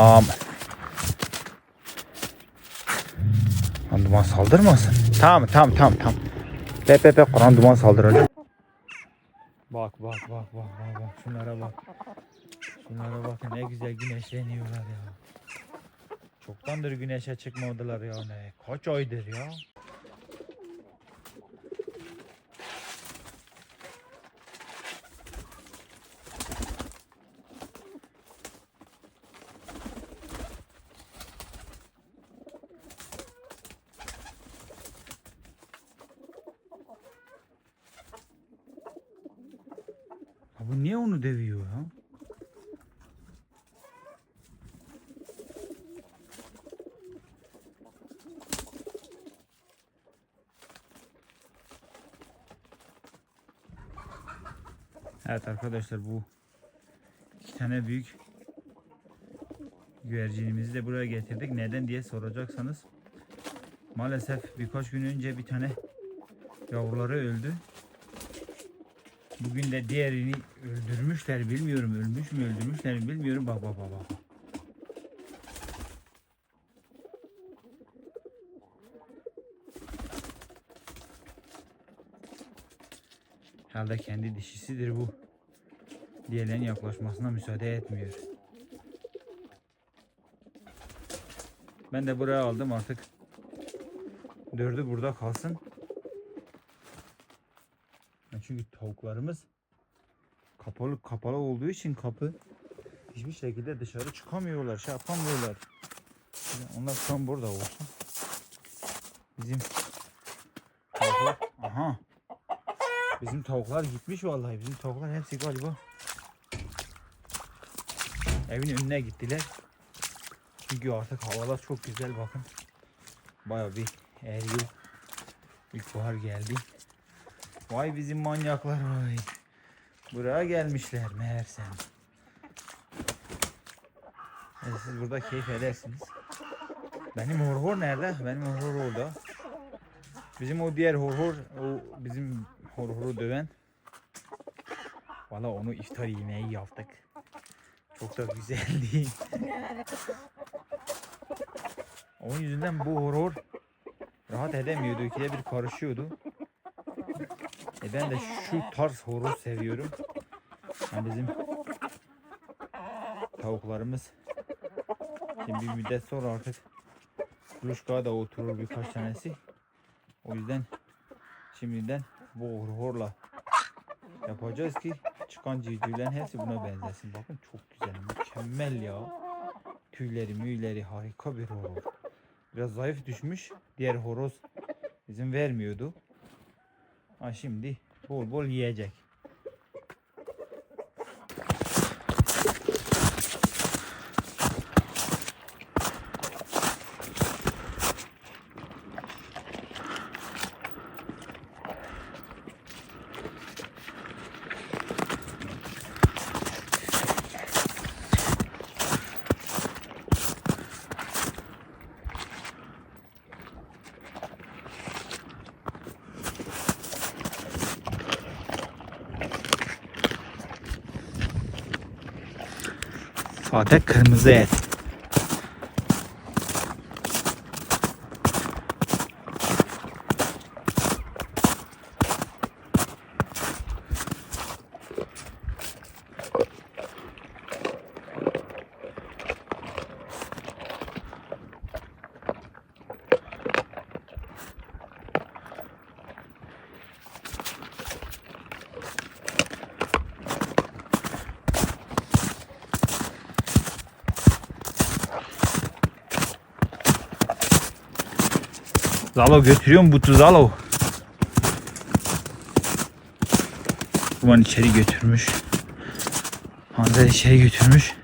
Tamam. Lan duman saldırmasın. Tamam tamam tamam tamam. Be be be Kur'an duman saldıracak. Bak bak bak bak bak bak şunlara bak. Şunlara bakın ne güzel güneşleniyorlar ya. Çoktandır güneşe çıkmadılar ya ne. Kaç aydır ya. Ha bu niye onu dövüyor ya? Evet arkadaşlar bu iki tane büyük güvercinimizi de buraya getirdik. Neden diye soracaksanız maalesef birkaç gün önce bir tane yavruları öldü. Bugün de diğerini öldürmüşler bilmiyorum ölmüş mü öldürmüşler mi bilmiyorum bak bak bak bak. Herhalde kendi dişisidir bu. Diğerlerinin yaklaşmasına müsaade etmiyor. Ben de buraya aldım artık. Dördü burada kalsın. Çünkü tavuklarımız kapalı kapalı olduğu için kapı hiçbir şekilde dışarı çıkamıyorlar, şey yapamıyorlar. Onlar an burada olsun. Bizim tavuklar, aha. Bizim tavuklar gitmiş vallahi. Bizim tavuklar hepsi galiba evin önüne gittiler. Çünkü artık havalar çok güzel bakın. Baya bir eriyor. İlkbahar geldi. Vay bizim manyaklar vay. Buraya gelmişler meğersem. Evet, siz burada keyif edersiniz. Benim horhor nerede? Benim horhor orada. Bizim o diğer horhor, o bizim horhoru döven. Valla onu iftar yemeği yaptık. Çok da güzeldi. Onun yüzünden bu horhor rahat edemiyordu. İkide bir karışıyordu. E ben de şu tarz horoz seviyorum. Yani bizim tavuklarımız şimdi bir müddet sonra artık kuluçkaya da oturur birkaç tanesi. O yüzden şimdiden bu horla yapacağız ki çıkan civcivlerin hepsi buna benzesin. Bakın çok güzel, mükemmel ya. Tüyleri, müyleri harika bir horoz. Biraz zayıf düşmüş. Diğer horoz izin vermiyordu. Ha şimdi bol bol yiyecek. Фадек МЗС. Zalo götürüyorum bu Zalo. Duman içeri götürmüş. Hande içeri götürmüş.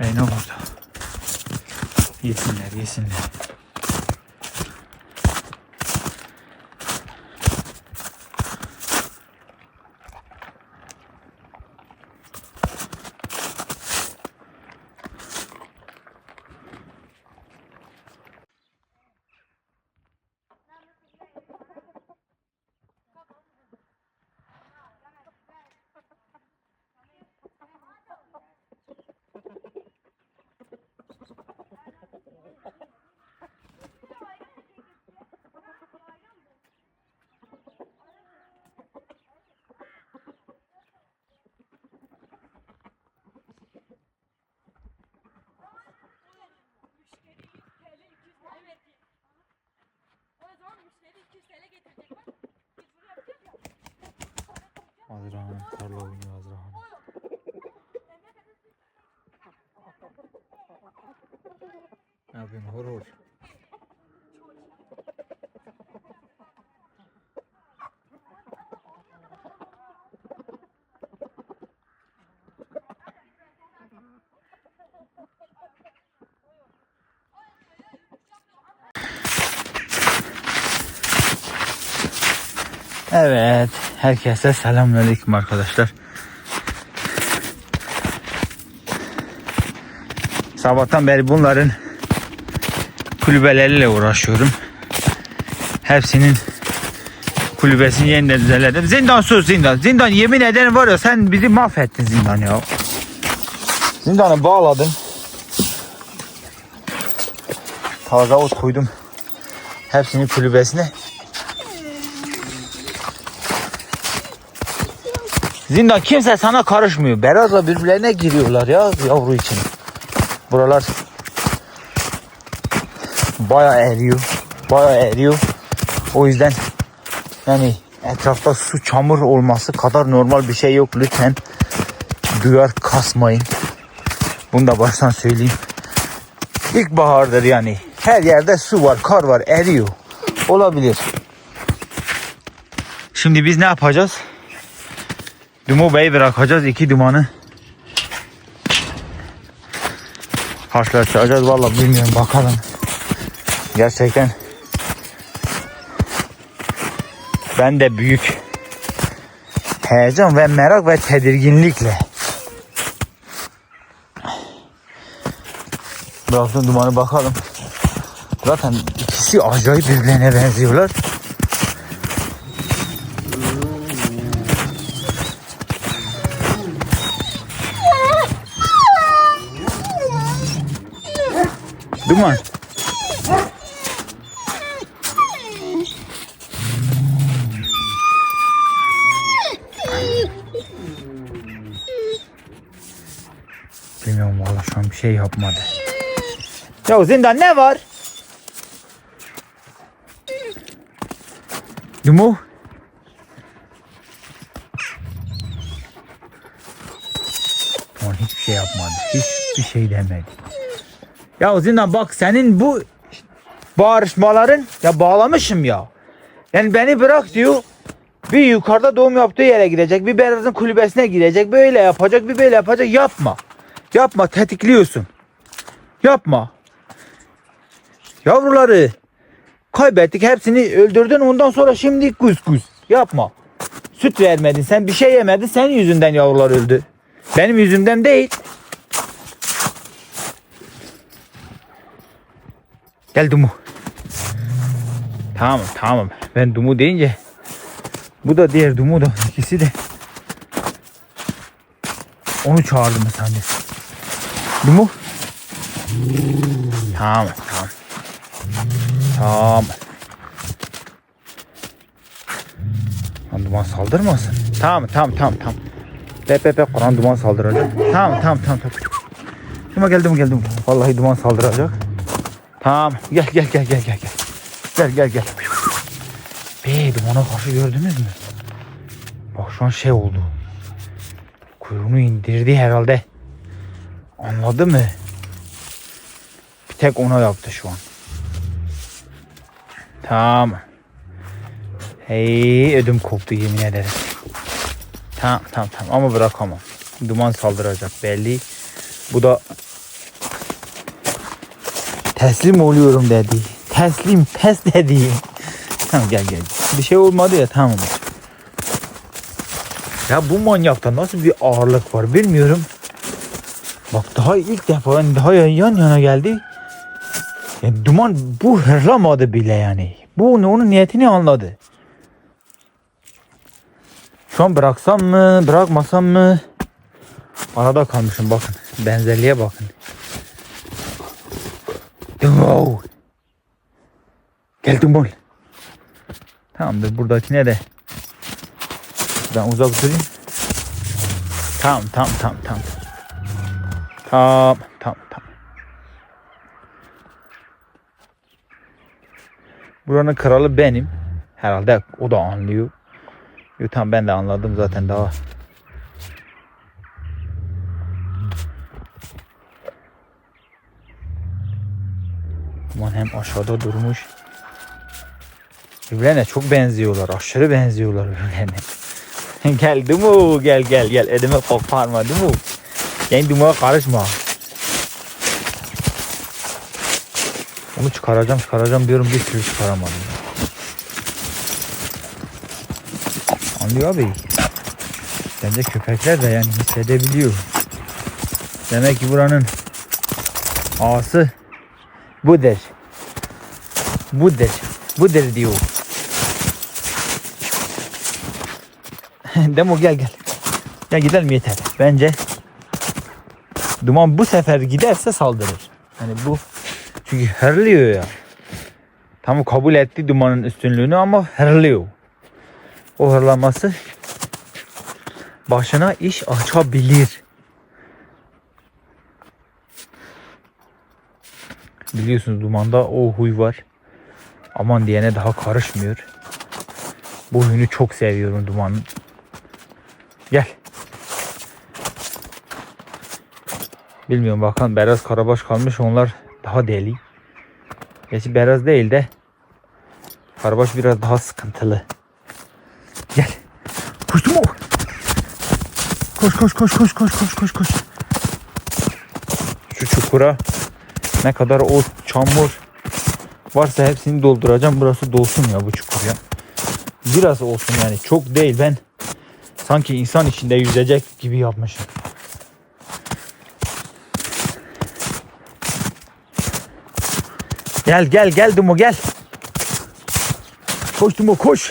Reyna burada. Yesinler yesinler. Azra Hanım tarla oynuyor Azra Hanım. Ne yapıyorsun hor? Evet, herkese selamünaleyküm arkadaşlar. Sabahtan beri bunların kulübeleriyle uğraşıyorum. Hepsinin kulübesini yeniden düzenledim. Zindan sus zindan. Zindan yemin ederim var ya sen bizi mahvettin zindan ya. Zindanı bağladım. Taze ot koydum. Hepsinin kulübesine. Zindan kimse sana karışmıyor. Beraz'la birbirlerine giriyorlar ya yavru için. Buralar baya eriyor. Baya eriyor. O yüzden yani etrafta su çamur olması kadar normal bir şey yok. Lütfen duyar kasmayın. Bunu da baştan söyleyeyim. İlkbahardır yani. Her yerde su var, kar var, eriyor. Olabilir. Şimdi biz ne yapacağız? Dumu Bey'i bırakacağız. iki dumanı karşılaştıracağız. Vallahi bilmiyorum bakalım. Gerçekten ben de büyük heyecan ve merak ve tedirginlikle bıraktım dumanı bakalım. Zaten ikisi acayip birbirine benziyorlar. Duman. Bilmiyorum valla şu an bir şey yapmadı. Ya zindan ne var? Dumu. Hiçbir şey yapmadı. Hiçbir şey demedi. Ya Zindan bak senin bu bağırışmaların ya bağlamışım ya. Yani beni bırak diyor. Bir yukarıda doğum yaptığı yere gidecek. Bir Beraz'ın kulübesine gidecek. Böyle yapacak. Bir böyle yapacak. Yapma. Yapma. Tetikliyorsun. Yapma. Yavruları kaybettik. Hepsini öldürdün. Ondan sonra şimdi kuz kuz. Yapma. Süt vermedin. Sen bir şey yemedin. Senin yüzünden yavrular öldü. Benim yüzümden değil. Gel Dumu. Tamam tamam. Ben Dumu deyince bu da diğer Dumu da ikisi de onu çağırdım sen de. Dumu. Tamam tamam. Tamam. Lan duman saldırmasın. Tamam tamam tamam tamam. Be be be Kur'an duman saldıracak. Tamam tamam tamam tamam. Duman gel Duman gel Duman. Vallahi duman saldıracak. Tamam. Gel gel gel gel gel gel. Gel gel gel. Be dumana karşı gördünüz mü? Bak şu an şey oldu. Kuyruğunu indirdi herhalde. Anladı mı? Bir tek ona yaptı şu an. Tamam. Hey ödüm koptu yemin ederim. Tamam tamam tamam ama bırakamam. Duman saldıracak belli. Bu da teslim oluyorum dedi. Teslim pes dedi. Tamam gel gel. Bir şey olmadı ya tamam. Ya bu manyakta nasıl bir ağırlık var bilmiyorum. Bak daha ilk defa daha yan yana geldi. Yani duman bu hırlamadı bile yani. Bu onun niyetini anladı. Şu an bıraksam mı bırakmasam mı? Arada kalmışım bakın. Benzerliğe bakın. Gel Dumbul. Tamamdır buradakine de. Ben uzak durayım. Tamam tamam tamam tamam. Tamam tamam tamam. Buranın kralı benim. Herhalde o da anlıyor. Yo, tamam ben de anladım zaten daha. Aman hem aşağıda durmuş. Birbirlerine çok benziyorlar. Aşırı benziyorlar birbirlerine. gel Dumu gel gel gel. Edeme koparma Dumu. Sen Dumu'ya karışma. Onu çıkaracağım çıkaracağım diyorum bir türlü çıkaramadım. Anlıyor abi. Bence köpekler de yani hissedebiliyor. Demek ki buranın ağası budur. Budur. Budur diyor. Demo gel gel. Gel gidelim yeter. Bence Duman bu sefer giderse saldırır. Hani bu çünkü hırlıyor ya. Tamam kabul etti dumanın üstünlüğünü ama hırlıyor. O hırlaması başına iş açabilir. Biliyorsunuz dumanda o huy var. Aman diyene daha karışmıyor. Bu huyunu çok seviyorum dumanın. Gel. Bilmiyorum bakan Beraz Karabaş kalmış onlar daha deli. Gerçi Beraz değil de Karabaş biraz daha sıkıntılı. Gel. Koştum o. Koş koş koş koş koş koş koş koş. Şu çukura ne kadar o çamur varsa hepsini dolduracağım. Burası dolsun ya bu çukur ya. Biraz olsun yani çok değil ben sanki insan içinde yüzecek gibi yapmışım. Gel gel gel Dumo gel. Koş Dumo koş.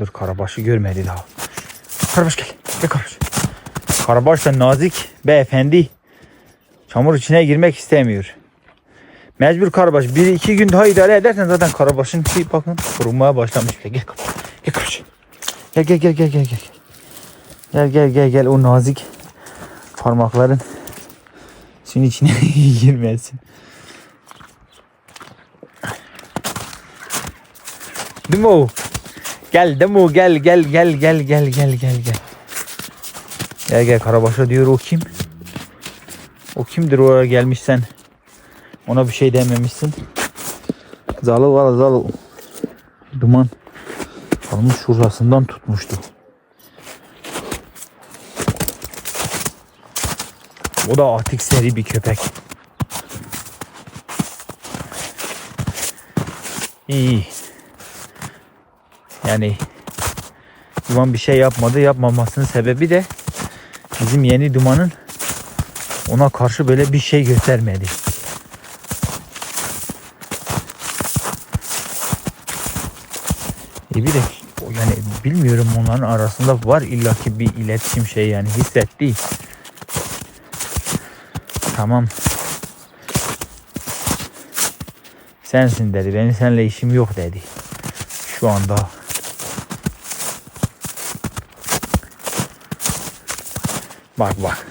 Dur Karabaş'ı görmedi daha. Karabaş gel. Gel Karabaş. Karabaş da nazik beyefendi. Çamur içine girmek istemiyor. Mecbur Karabaş. Bir iki gün daha idare edersen zaten Karabaş'ın bakın kurumaya başlamış. Gel Karabaş. Gel Karabaş. Gel gel gel gel gel gel. Gel gel gel gel o nazik parmakların suyun içine girmesin. Demo. Gel Demo gel gel gel gel gel gel gel gel. Gel gel Karabaş'a diyor o kim? O kimdir oraya gelmiş sen? Ona bir şey dememişsin. Zalı var zalı. Duman. Almış şurasından tutmuştu. O da atik seri bir köpek. İyi. Yani Duman bir şey yapmadı. Yapmamasının sebebi de bizim yeni Duman'ın ona karşı böyle bir şey göstermedi. E bir de yani bilmiyorum onların arasında var illaki bir iletişim şey yani hissetti. Tamam. Sensin dedi. Benim seninle işim yok dedi. Şu anda. Bak bak.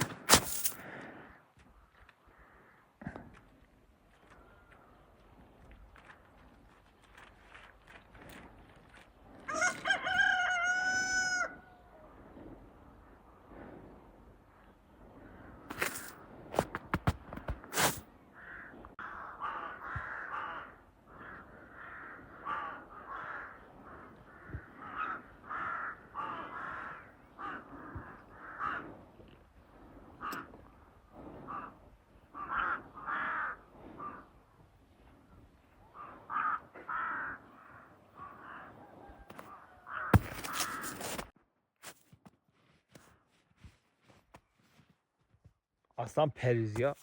Aslan periz ya.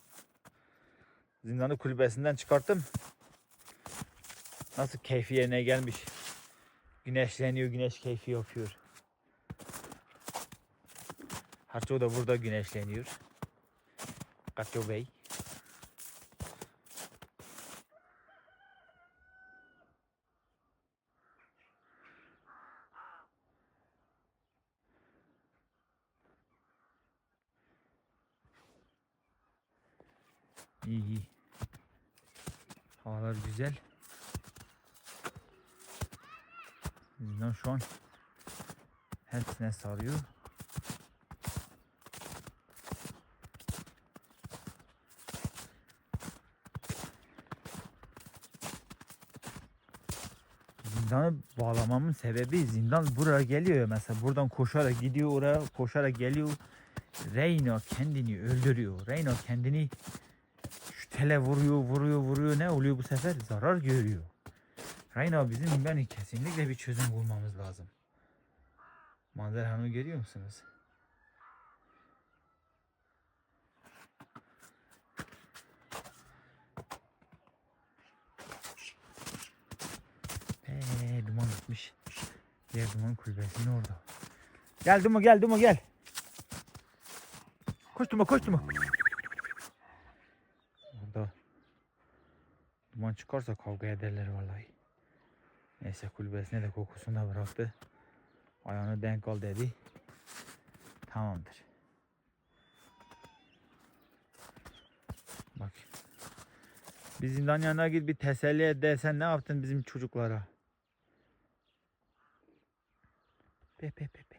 Zindanı kulübesinden çıkarttım. Nasıl keyfi yerine gelmiş. Güneşleniyor, güneş keyfi yapıyor. Harço da burada güneşleniyor. Kaço Bey. İyi iyi. Havalar güzel. Zindan şu an Hepsine sarıyor. Zindanı bağlamamın sebebi zindan buraya geliyor mesela buradan koşarak gidiyor oraya koşarak geliyor. Reyna kendini öldürüyor. Reyna kendini şu tele vuruyor vuruyor vuruyor ne oluyor bu sefer zarar görüyor. Reyna bizim yani kesinlikle bir çözüm bulmamız lazım. Manzara Hanım'ı görüyor musunuz? Eee duman gitmiş. Diğer duman kulübesinin orada. Gel Dumo gel Dumo gel. Koş Dumo koş Dumo. Orada duman çıkarsa kavga ederler vallahi. Neyse kulübesine de kokusunu da bıraktı. Ayağını denk al dedi. Tamamdır. Bak. Bir zindan yanına git bir teselli et desen ne yaptın bizim çocuklara? Pe pe pe pe.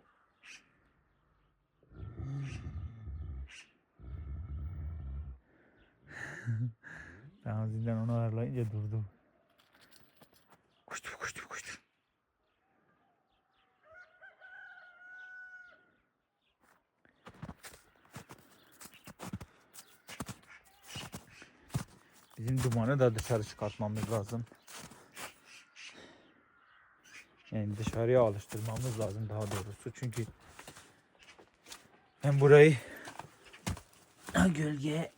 Tamam zindan onu ağırlayınca durdu. Bizim dumanı da dışarı çıkartmamız lazım. Yani dışarıya alıştırmamız lazım daha doğrusu. Çünkü hem burayı gölge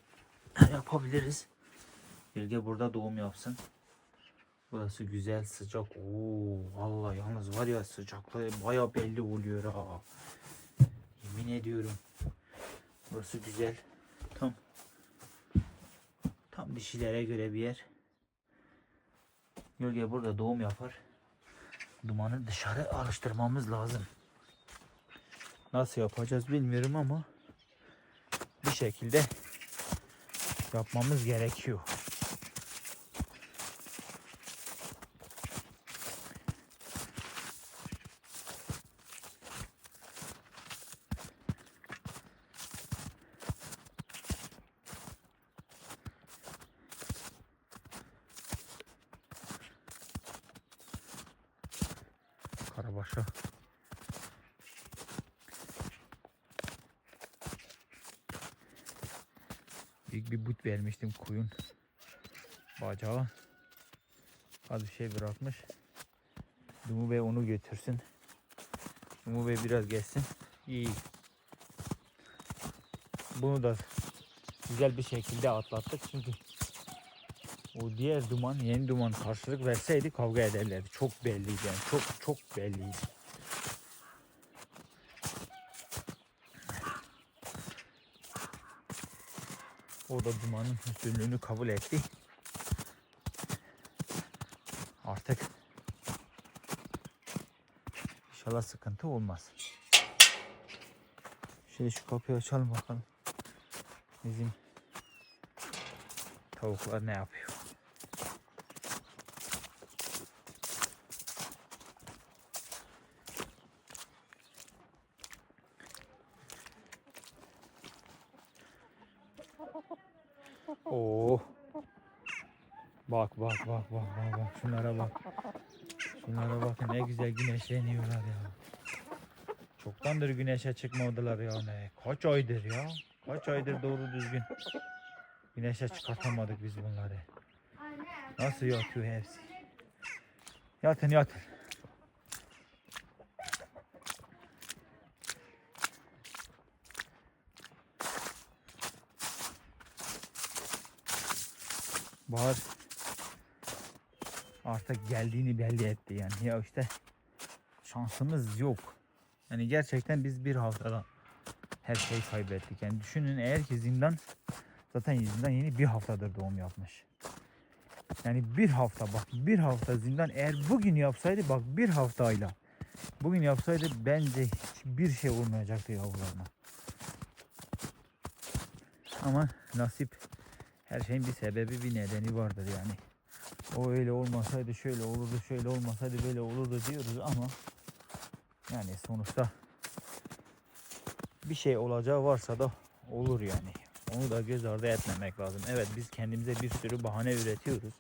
yapabiliriz. Gölge burada doğum yapsın. Burası güzel sıcak. Oo vallahi yalnız var ya sıcaklığı baya belli oluyor ha. Yemin ediyorum. Burası güzel. Tam dişilere göre bir yer. Gölge burada doğum yapar. Dumanı dışarı alıştırmamız lazım. Nasıl yapacağız bilmiyorum ama bir şekilde yapmamız gerekiyor. Karabaş'a. Büyük bir but vermiştim koyun. Bacağı. Az bir şey bırakmış. Dumu Bey onu götürsün. Dumu Bey biraz geçsin. İyi. Bunu da güzel bir şekilde atlattık çünkü o diğer duman, yeni duman karşılık verseydi kavga ederlerdi. Çok belliydi yani. Çok çok belliydi. O da dumanın üstünlüğünü kabul etti. Artık inşallah sıkıntı olmaz. Şöyle şu kapıyı açalım bakalım. Bizim tavuklar ne yapıyor? Oo. Bak bak bak bak bak bak şunlara bak. Şunlara bak ne güzel güneşleniyorlar ya. Çoktandır güneşe çıkmadılar ya ne. Kaç aydır ya? Kaç aydır doğru düzgün güneşe çıkartamadık biz bunları. Nasıl yatıyor hepsi? Yatın yatın. Bahar artık geldiğini belli etti yani. Ya işte şansımız yok. Yani gerçekten biz bir haftada her şeyi kaybettik. Yani düşünün eğer ki zindan zaten zindan yeni bir haftadır doğum yapmış. Yani bir hafta bak bir hafta zindan eğer bugün yapsaydı bak bir haftayla bugün yapsaydı bence hiçbir şey olmayacaktı yavrularına. Ama nasip her şeyin bir sebebi bir nedeni vardır yani. O öyle olmasaydı şöyle olurdu, şöyle olmasaydı böyle olurdu diyoruz ama yani sonuçta bir şey olacağı varsa da olur yani. Onu da göz ardı etmemek lazım. Evet biz kendimize bir sürü bahane üretiyoruz.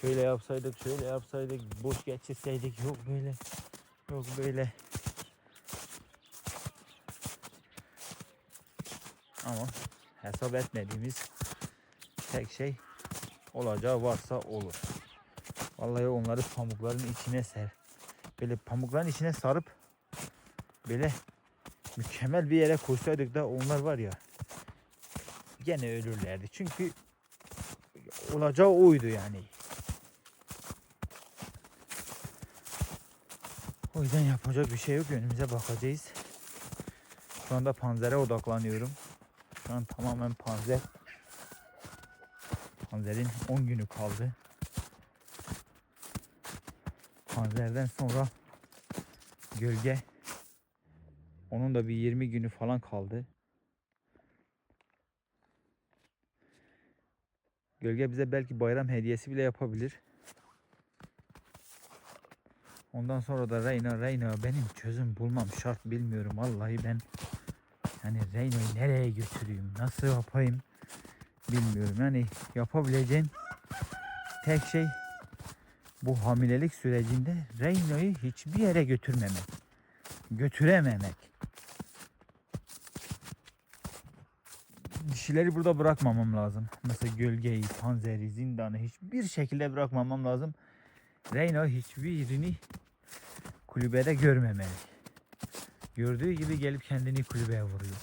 Şöyle yapsaydık, şöyle yapsaydık, boş geçirseydik, yok böyle, yok böyle. Ama hesap etmediğimiz tek şey olacağı varsa olur. Vallahi onları pamukların içine ser. Böyle pamukların içine sarıp böyle mükemmel bir yere koysaydık da onlar var ya gene ölürlerdi. Çünkü olacağı oydu yani. O yüzden yapacak bir şey yok. Önümüze bakacağız. Şu anda panzere odaklanıyorum. Şu an tamamen panzer. Panzerin 10 günü kaldı. Panzerden sonra gölge. Onun da bir 20 günü falan kaldı. Gölge bize belki bayram hediyesi bile yapabilir. Ondan sonra da Reyna Reyna benim çözüm bulmam şart bilmiyorum. Vallahi ben yani Reyna'yı nereye götüreyim, nasıl yapayım bilmiyorum. Yani yapabileceğim tek şey bu hamilelik sürecinde Reyna'yı hiçbir yere götürmemek. Götürememek. Dişileri burada bırakmamam lazım. Mesela gölgeyi, panzeri, zindanı hiçbir şekilde bırakmamam lazım. Reyna hiçbirini kulübede görmemeli. Gördüğü gibi gelip kendini kulübeye vuruyor.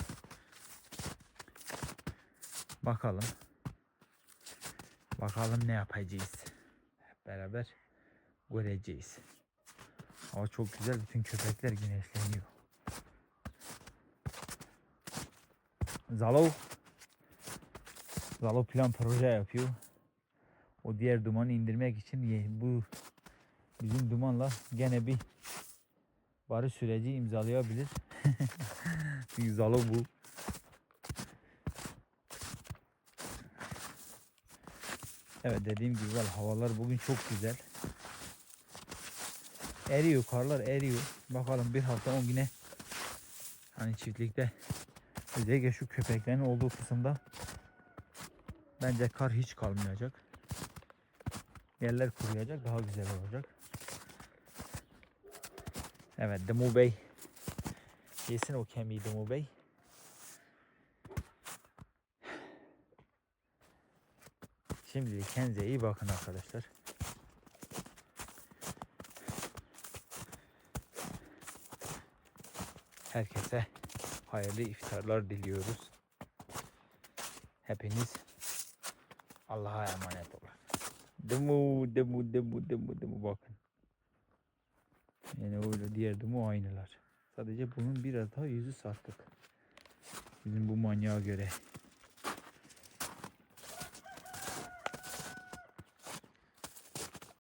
Bakalım. Bakalım ne yapacağız. Hep beraber göreceğiz. Hava çok güzel. Bütün köpekler güneşleniyor. Zalo Zalo plan proje yapıyor. O diğer dumanı indirmek için bu bizim dumanla gene bir barış süreci imzalayabilir. Çünkü Zalo bu. Evet dediğim gibi var havalar bugün çok güzel. Eriyor karlar eriyor. Bakalım bir hafta 10 güne hani çiftlikte özellikle şu köpeklerin olduğu kısımda bence kar hiç kalmayacak. Yerler kuruyacak daha güzel olacak. Evet Demu Bey. Yesin o kemiği Demu Bey. Şimdi kendinize iyi bakın arkadaşlar. Herkese hayırlı iftarlar diliyoruz. Hepiniz Allah'a emanet olun. Demu, demu, demu, demu, demu bakın. Yani öyle diğer demu aynılar. Sadece bunun biraz daha yüzü sarkık. Bizim bu manyağa göre.